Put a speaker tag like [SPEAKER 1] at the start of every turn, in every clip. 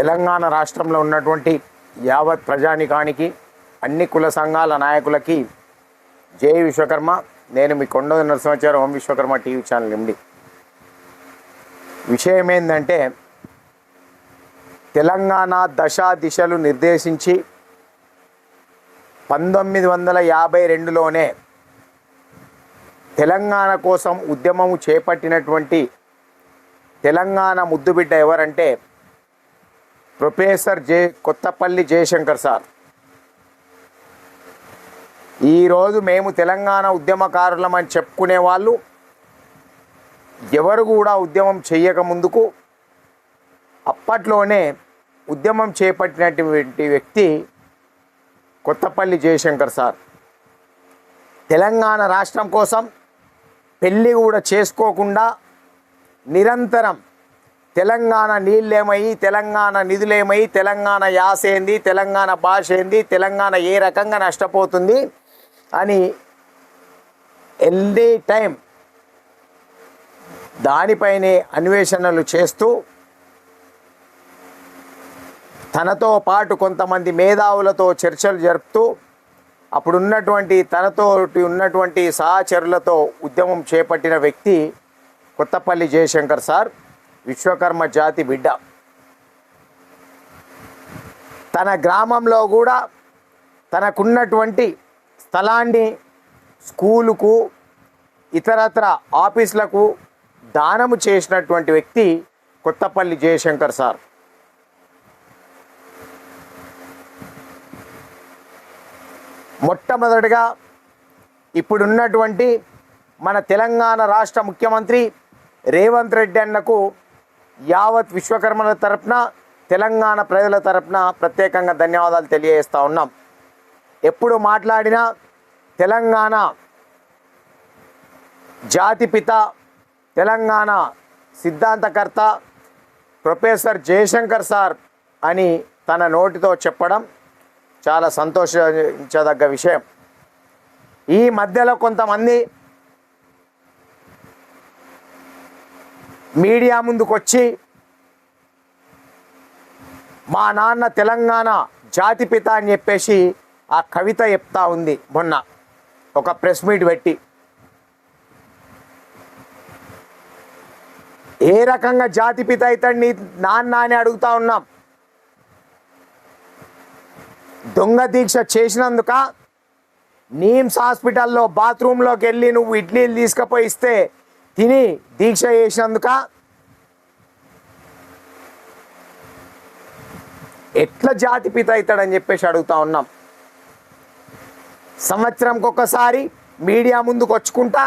[SPEAKER 1] తెలంగాణ రాష్ట్రంలో ఉన్నటువంటి యావత్ ప్రజానికానికి అన్ని కుల సంఘాల నాయకులకి జై విశ్వకర్మ. నేను మీ Konda Narasimhacharya Om Vishwakarma TV channel MD. విషయం ఏంటంటే తెలంగాణ దశ దిశలు నిర్దేశించి పంతొమ్మిది వందల యాభై రెండులోనే తెలంగాణ కోసం ఉద్యమము చేపట్టినటువంటి తెలంగాణ ముద్దుబిడ్డ ఎవరంటే professor J Kothapalli Jayashankar sir. ఈరోజు మేము తెలంగాణ ఉద్యమకారులమని చెప్పుకునే వాళ్ళు ఎవరు కూడా ఉద్యమం చేయకముందుకు ముందుకు అప్పట్లోనే ఉద్యమం చేపట్టినటువంటి వ్యక్తి కొత్తపల్లి జయశంకర్ సార్. తెలంగాణ రాష్ట్రం కోసం పెళ్ళి కూడా చేసుకోకుండా నిరంతరం తెలంగాణ నీళ్ళేమయ్యి తెలంగాణ నిధులేమై తెలంగాణ యాస ఏంది తెలంగాణ భాష ఏంది తెలంగాణ ఏ రకంగా నష్టపోతుంది అని ఎల్డీ టైం దానిపైనే అన్వేషణలు చేస్తూ తనతో పాటు కొంతమంది మేధావులతో చర్చలు జరుపుతూ అప్పుడున్నటువంటి తనతో ఉన్నటువంటి సహచరులతో ఉద్యమం చేపట్టిన వ్యక్తి కొత్తపల్లి జయశంకర్ సార్. విశ్వకర్మ జాతి బిడ్డ. తన గ్రామంలో కూడా తనకున్నటువంటి స్థలాన్ని స్కూలుకు ఇతరత్ర ఆఫీసులకు దానము చేసినటువంటి వ్యక్తి కొత్తపల్లి జయశంకర్ సార్. మొట్టమొదటిగా ఇప్పుడున్నటువంటి మన తెలంగాణ రాష్ట్ర ముఖ్యమంత్రి రేవంత్ రెడ్డి అన్నకు యావత్ విశ్వకర్మల తరపున తెలంగాణ ప్రజల తరపున ప్రత్యేకంగా ధన్యవాదాలు తెలియజేస్తూ ఉన్నాం. ఎప్పుడు మాట్లాడినా తెలంగాణ జాతిపిత తెలంగాణ సిద్ధాంతకర్త ప్రొఫెసర్ జయశంకర్ సార్ అని తన నోటితో చెప్పడం చాలా సంతోషించదగ్గ విషయం. ఈ మధ్యలో కొంతమంది మీడియా ముందుకు వచ్చి మా నాన్న తెలంగాణ జాతిపిత అని చెప్పేసి ఆ కవిత చెప్తా ఉంది మొన్న. ఒక ప్రెస్ మీట్ పెట్టి. ఏ రకంగా జాతిపిత అవుతాడు నీ నాన్న అని అడుగుతా ఉన్నాం. దొంగ దీక్ష చేసినందుక నీమ్స్ హాస్పిటల్లో బాత్రూంలోకి వెళ్ళి నువ్వు ఇడ్లీలు తీసుకుపోయి ఇస్తే తిని దీక్ష చేసినందుక ఎట్లా జాతిపిత అవుతాడని చెప్పేసి అడుగుతా ఉన్నాం. సంవత్సరంకి ఒక్కసారి మీడియా ముందుకు వచ్చుకుంటా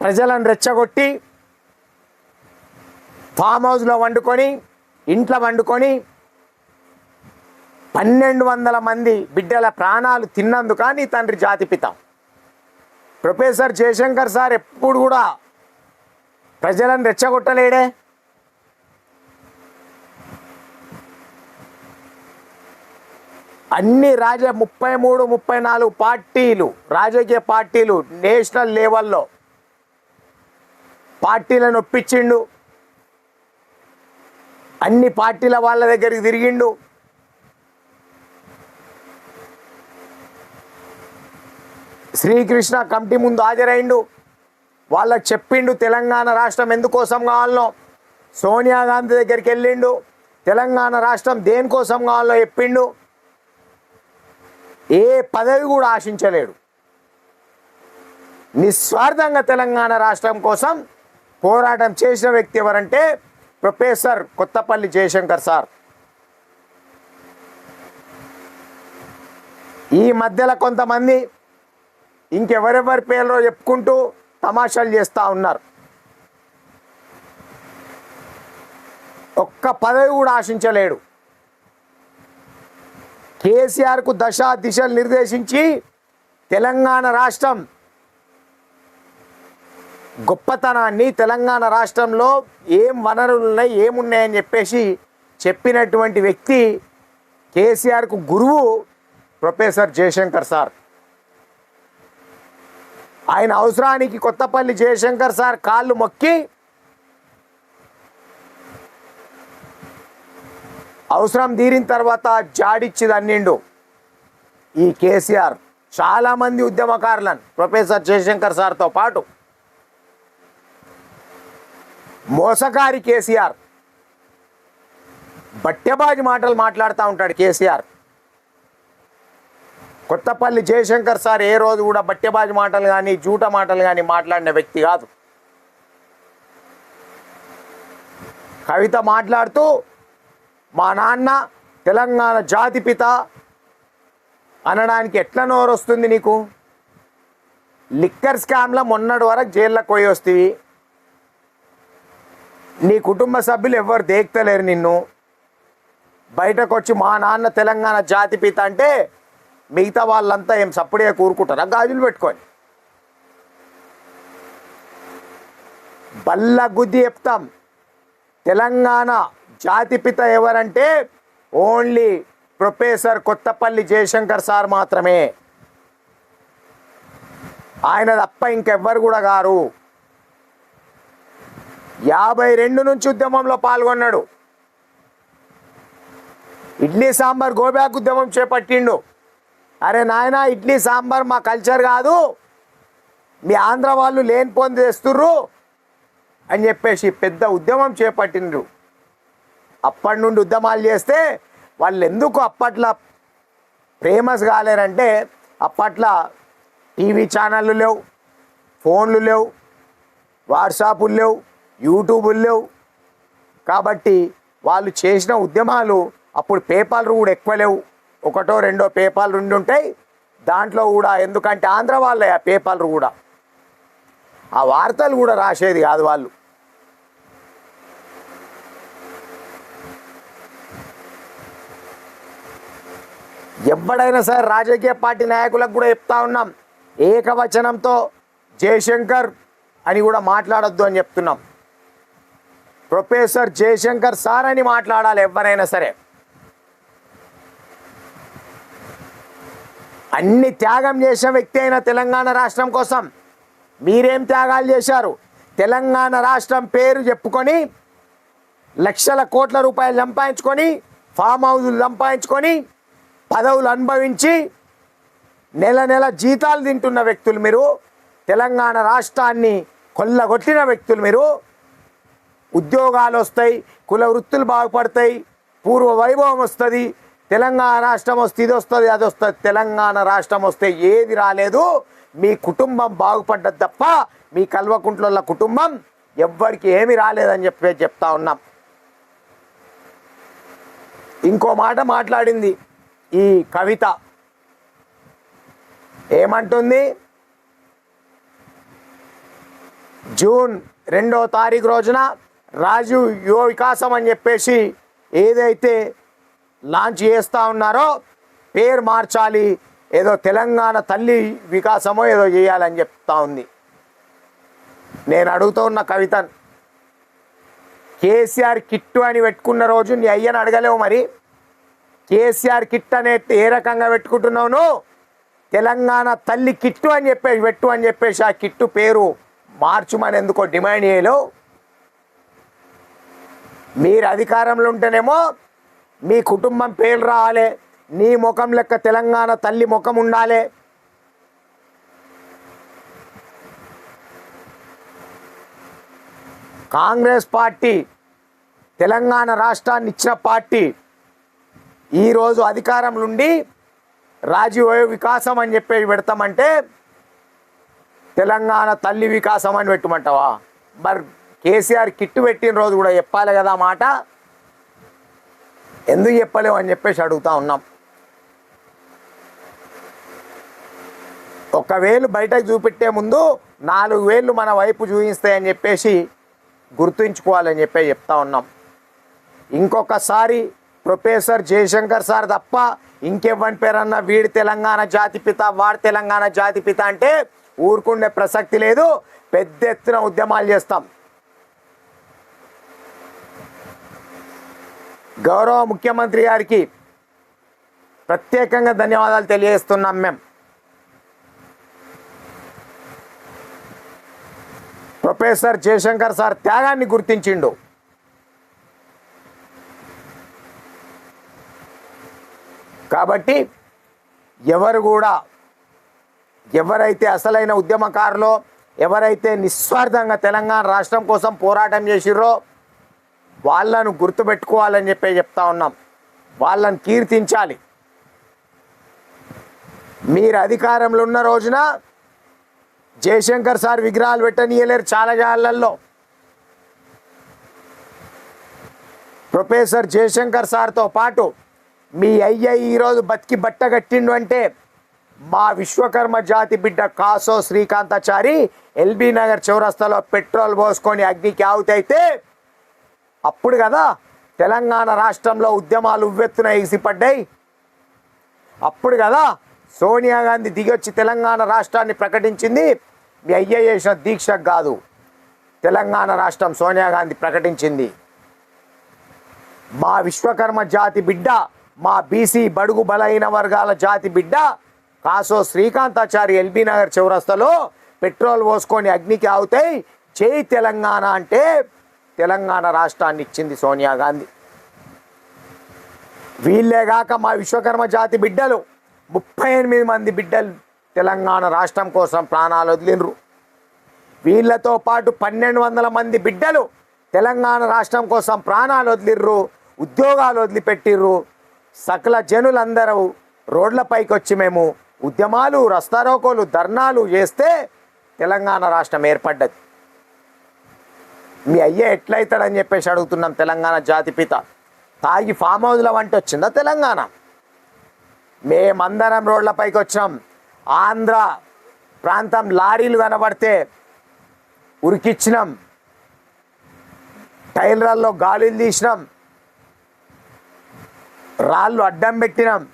[SPEAKER 1] ప్రజలను రెచ్చగొట్టి ఫామ్ హౌస్లో వండుకొని ఇంట్లో వండుకొని పన్నెండు వందల మంది బిడ్డల ప్రాణాలు తిన్నందుక నీ తండ్రి జాతిపిత ప్రొఫెసర్ జయశంకర్ సార్ ఎప్పుడు కూడా ప్రజలను రెచ్చగొట్టలేడే? అన్ని రాజ ముప్పై మూడు ముప్పై నాలుగు పార్టీలు రాజకీయ పార్టీలు నేషనల్ లెవెల్లో పార్టీలను ఒప్పించిండు. అన్ని పార్టీల వాళ్ళ దగ్గరికి తిరిగిండు. శ్రీకృష్ణ కమిటీ ముందు హాజరైండు. వాళ్ళకి చెప్పిండు తెలంగాణ రాష్ట్రం ఎందుకోసం కావాలనో. సోనియా గాంధీ దగ్గరికి వెళ్ళిండు. తెలంగాణ రాష్ట్రం దేనికోసం కావాలో చెప్పిండు. ఏ పదవి కూడా ఆశించలేడు. నిస్వార్థంగా తెలంగాణ రాష్ట్రం కోసం పోరాటం చేసిన వ్యక్తి ఎవరంటే ప్రొఫెసర్ కొత్తపల్లి జయశంకర్ సార్. ఈ మధ్యలో కొంతమంది ఇంకెవరెవరి పేర్లో చెప్పుకుంటూ తమాషాలు చేస్తూ ఉన్నారు. ఒక్క పదవి కూడా ఆశించలేడు. కేసీఆర్కు దశ దిశలు నిర్దేశించి తెలంగాణ రాష్ట్రం గొప్పతనాన్ని తెలంగాణ రాష్ట్రంలో ఏం వనరులు ఉన్నాయి ఏమున్నాయని చెప్పేసి చెప్పినటువంటి వ్యక్తి కేసీఆర్కు గురువు ప్రొఫెసర్ జయశంకర్ సార్. ఆయన అవసరానికి కొత్తపల్లి జయశంకర్ సార్ కాళ్ళు మొక్కి అవసరం తీరిన తర్వాత జాడిచ్చి అన్నిండు ఈ కేసీఆర్. చాలామంది ఉద్యమకారులను ప్రొఫెసర్ జయశంకర్ సార్తో పాటు. మోసకారి కేసీఆర్. బట్టెబాజి మాటలు మాట్లాడుతూ ఉంటాడు కేసీఆర్. కొత్తపల్లి జయశంకర్ సార్ ఏ రోజు కూడా బట్టెబాజి మాటలు కానీ జూట మాటలు కానీ మాట్లాడిన వ్యక్తి కాదు. కవిత మాట్లాడుతూ మా నాన్న తెలంగాణ జాతిపిత అనడానికి ఎట్లా నోరు వస్తుంది నీకు? లిక్కర్ స్కామ్లో మొన్నటి వరకు జైల్లో పోయి వస్తేవి. నీ కుటుంబ సభ్యులు ఎవరు దేక్తలేరు నిన్ను. బయటకు వచ్చి మా నాన్న తెలంగాణ జాతిపిత అంటే మిగతా వాళ్ళంతా ఏం సప్పుడే కూరుకుంటారా? గాజులు పెట్టుకొని. బల్ల గుద్ది చెప్తాం. తెలంగాణ జాతిపిత ఎవరంటే only professor Kothapalli Jayashankar sir మాత్రమే. ఆయన తప్ప ఇంకెవ్వరు కూడా గారు. యాభై రెండు నుంచి ఉద్యమంలో పాల్గొన్నాడు. ఇడ్లీ సాంబార్ గోబ్యాక్ ఉద్యమం చేపట్టిండు. అరే నాయన ఇడ్లీ సాంబార్ మా కల్చర్ కాదు. మీ ఆంధ్ర వాళ్ళు లేని పొంది తెస్తుర్రు అని చెప్పేసి పెద్ద ఉద్యమం చేపట్టిండ్రు. అప్పటి నుండి ఉద్యమాలు చేస్తే వాళ్ళు ఎందుకు అప్పట్లో ఫేమస్ కాలేరంటే అప్పట్లో టీవీ ఛానళ్ళు లేవు ఫోన్లు లేవు వాట్సాపులు లేవు యూట్యూబులు లేవు. కాబట్టి వాళ్ళు చేసిన ఉద్యమాలు అప్పుడు పేపర్లు కూడా ఎక్కువ లేవు. ఒకటో రెండో పేపర్లు రెండు ఉంటాయి. దాంట్లో కూడా ఎందుకంటే ఆంధ్ర వాళ్ళే ఆ పేపర్లు కూడా. ఆ వార్తలు కూడా రాసేది కాదు వాళ్ళు. ఎప్పుడైనా సరే రాజకీయ పార్టీ నాయకులకు కూడా చెప్తా ఉన్నాం. ఏకవచనంతో జయశంకర్ అని కూడా మాట్లాడొద్దు అని చెప్తున్నాం. ప్రొఫెసర్ జయశంకర్ సార్ అని మాట్లాడాలి ఎవరైనా సరే. అన్ని త్యాగం చేసిన వ్యక్తి అయిన తెలంగాణ రాష్ట్రం కోసం మీరేం త్యాగాలు చేశారు? తెలంగాణ రాష్ట్రం పేరు చెప్పుకొని లక్షల కోట్ల రూపాయలు సంపాదించుకొని ఫామ్ హౌజులు సంపాదించుకొని పదవులు అనుభవించి నెల నెల జీతాలు తింటున్న వ్యక్తులు మీరు తెలంగాణ రాష్ట్రాన్ని కొల్లగొట్టిన వ్యక్తులు మీరు ఉద్యోగాలు వస్తాయి కుల వృత్తులు బాగుపడతాయి పూర్వ వైభవం వస్తుంది తెలంగాణ రాష్ట్రం వస్తే ఇది వస్తుంది అది వస్తుంది. తెలంగాణ రాష్ట్రం వస్తే ఏది రాలేదు. మీ కుటుంబం బాగుపడ్డది తప్ప మీ కల్వకుంట్ల కుటుంబం ఎవ్వరికి ఏమి రాలేదని చెప్పి చెప్తా ఉన్నాం. ఇంకో మాట మాట్లాడింది ఈ కవిత. ఏమంటుంది? జూన్ రెండో తారీఖు రోజున రాజు యువ వికాసం అని చెప్పేసి ఏదైతే లాంచ్ చేస్తూ ఉన్నారో పేరు మార్చాలి. ఏదో తెలంగాణ తల్లి వికాసమో ఏదో చేయాలని చెప్తా ఉంది. నేను అడుగుతూ ఉన్న కవితను కేసీఆర్ కిట్టు అని పెట్టుకున్న రోజు నీ అయ్యని అడగలేవు మరి? కేసీఆర్ కిట్ అనే ఏ రకంగా పెట్టుకుంటున్నావు తెలంగాణ తల్లి కిట్టు అని చెప్పేసి పెట్టు అని చెప్పేసి ఆ కిట్టు పేరు మార్చుమని ఎందుకో డిమాండ్ చేయలేవు? మీరు అధికారంలో ఉంటేనేమో మీ కుటుంబం పేరు రావాలి. నీ ముఖం లెక్క తెలంగాణ తల్లి ముఖం ఉండాలి. కాంగ్రెస్ పార్టీ తెలంగాణ రాష్ట్రాన్ని ఇచ్చిన పార్టీ ఈరోజు అధికారం నుండి రాజీవ్ వికాసం అని చెప్పేసి పెడతామంటే తెలంగాణ తల్లి వికాసం అని పెట్టమంటావా? మరి కేసీఆర్ కిట్టు పెట్టిన రోజు కూడా చెప్పాలి కదా మాట. ఎందుకు చెప్పలేము అని చెప్పేసి అడుగుతూ ఉన్నాం. ఒక వేలు బయటకు చూపెట్టే ముందు నాలుగు వేలు మన వైపు చూపిస్తాయని చెప్పేసి గుర్తుంచుకోవాలని చెప్పి చెప్తా ఉన్నాం. ఇంకొకసారి ప్రొఫెసర్ జయశంకర్ సార్ తప్ప ఇంకెవ్వని పేరన్నా వీడి తెలంగాణ జాతిపిత వాడి తెలంగాణ జాతిపిత అంటే ఊరుకుండే ప్రసక్తి లేదు. పెద్ద ఎత్తున ఉద్యమాలు చేస్తాం. గౌరవ ముఖ్యమంత్రి గారికి ప్రత్యేకంగా ధన్యవాదాలు తెలియజేస్తున్నాం మేము. ప్రొఫెసర్ జయశంకర్ సార్ త్యాగాన్ని గుర్తించిండు. కాబట్టి ఎవరు కూడా ఎవరైతే అసలైన ఉద్యమకారులో ఎవరైతే నిస్వార్థంగా తెలంగాణ రాష్ట్రం కోసం పోరాటం చేసిర్రో వాళ్ళను గుర్తుపెట్టుకోవాలని చెప్పి చెప్తా ఉన్నాం. వాళ్ళని కీర్తించాలి. మీరు అధికారంలో ఉన్న రోజున జయశంకర్ సార్ విగ్రహాలు పెట్టనీయలేరు చాలా జాగాలలో ప్రొఫెసర్ జయశంకర్ సార్తో పాటు మీ అయ్య ఈరోజు బతికి బట్ట కట్టిండు అంటే మా విశ్వకర్మ జాతి బిడ్డ కాసో శ్రీకాంతాచారి ఎల్బీ నగర్ చౌరస్తాలో పెట్రోల్ పోసుకొని అగ్నికి ఆవుతైతే అప్పుడు కదా తెలంగాణ రాష్ట్రంలో ఉద్యమాలు ఉవ్వెత్తున ఎగిసిపడ్డాయి. అప్పుడు కదా సోనియా గాంధీ దిగొచ్చి తెలంగాణ రాష్ట్రాన్ని ప్రకటించింది. మీ అయ్య చేసిన దీక్ష కాదు తెలంగాణ రాష్ట్రం సోనియా గాంధీ ప్రకటించింది. మా విశ్వకర్మ జాతి బిడ్డ మా బీసీ బడుగు బలహీన వర్గాల జాతి బిడ్డ కాసో శ్రీకాంతాచారి ఎల్బీ నగర్ చౌరస్తలో పెట్రోల్ పోసుకొని అగ్నికి ఆవుతాయి చేయి తెలంగాణ అంటే తెలంగాణ రాష్ట్రాన్ని ఇచ్చింది సోనియా గాంధీ. వీళ్ళేగాక మా విశ్వకర్మ జాతి బిడ్డలు. ముప్పై ఎనిమిది మంది బిడ్డలు తెలంగాణ రాష్ట్రం కోసం ప్రాణాలు వదిలినరు వీళ్ళతో పాటు పన్నెండు వందల మంది బిడ్డలు తెలంగాణ రాష్ట్రం కోసం ప్రాణాలు వదిలిర్రు ఉద్యోగాలు వదిలిపెట్టిర్రు సకల జనులందరూ రోడ్లపైకి వచ్చి మేము ఉద్యమాలు రస్తారోకోలు ధర్నాలు చేస్తే తెలంగాణ రాష్ట్రం ఏర్పడ్డది. మీ అయ్య ఎట్లయితాడని చెప్పేసి అడుగుతున్నాం తెలంగాణ జాతిపిత తాగి ఫామ్ హౌస్ల వంటి వచ్చిందా తెలంగాణ? మేమందరం రోడ్లపైకి వచ్చాం ఆంధ్ర ప్రాంతం లారీలు కనబడితే ఉరికిచ్చినాం. టైలర్లలో గాలిలు తీసినాం. రాళ్ళు అడ్డం పెట్టినాం.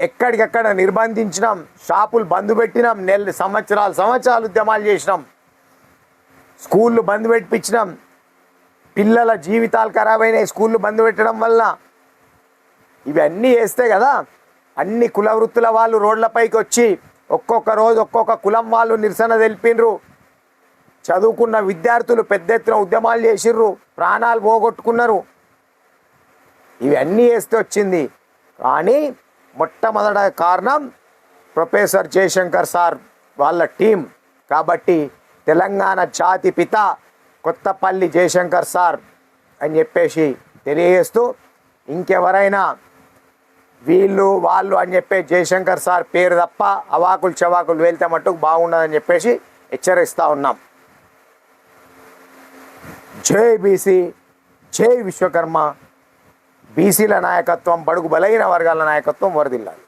[SPEAKER 1] ఎక్కడికెక్కడ నిర్బంధించినాం. షాపులు బంద్ పెట్టినాం. నెల సంవత్సరాలు సంవత్సరాలు ఉద్యమాలు చేసినాం. స్కూళ్ళు బంద్ పెట్టించినాం. పిల్లల జీవితాలు ఖరాబ్ అయినాయి స్కూళ్ళు బంద్ పెట్టడం వల్ల. ఇవన్నీ చేస్తే కదా అన్ని కుల వృత్తుల వాళ్ళు రోడ్లపైకి వచ్చి ఒక్కొక్క రోజు ఒక్కొక్క కులం వాళ్ళు నిరసన తెలిపినరు చదువుకున్న విద్యార్థులు పెద్ద ఎత్తున ఉద్యమాలు చేసిర్రు ప్రాణాలు పోగొట్టుకున్నారు. ఇవన్నీ వేస్తే వచ్చింది. కానీ మొట్టమొదట కారణం ప్రొఫెసర్ జయశంకర్ సార్ వాళ్ళ టీం. కాబట్టి తెలంగాణ జాతి పిత కొత్తపల్లి జయశంకర్ సార్ అని చెప్పేసి తెలియజేస్తూ ఇంకెవరైనా వీళ్ళు వాళ్ళు అని చెప్పే జయశంకర్ సార్ పేరు తప్ప అవాకులు చవాకులు వెళ్తే మట్టుకు బాగుండదని చెప్పేసి హెచ్చరిస్తూ ఉన్నాం. జై బీసీ జై విశ్వకర్మ బీసీల నాయకత్వం బడుగు బలైన వర్గాల నాయకత్వం వరదిల్లాలి.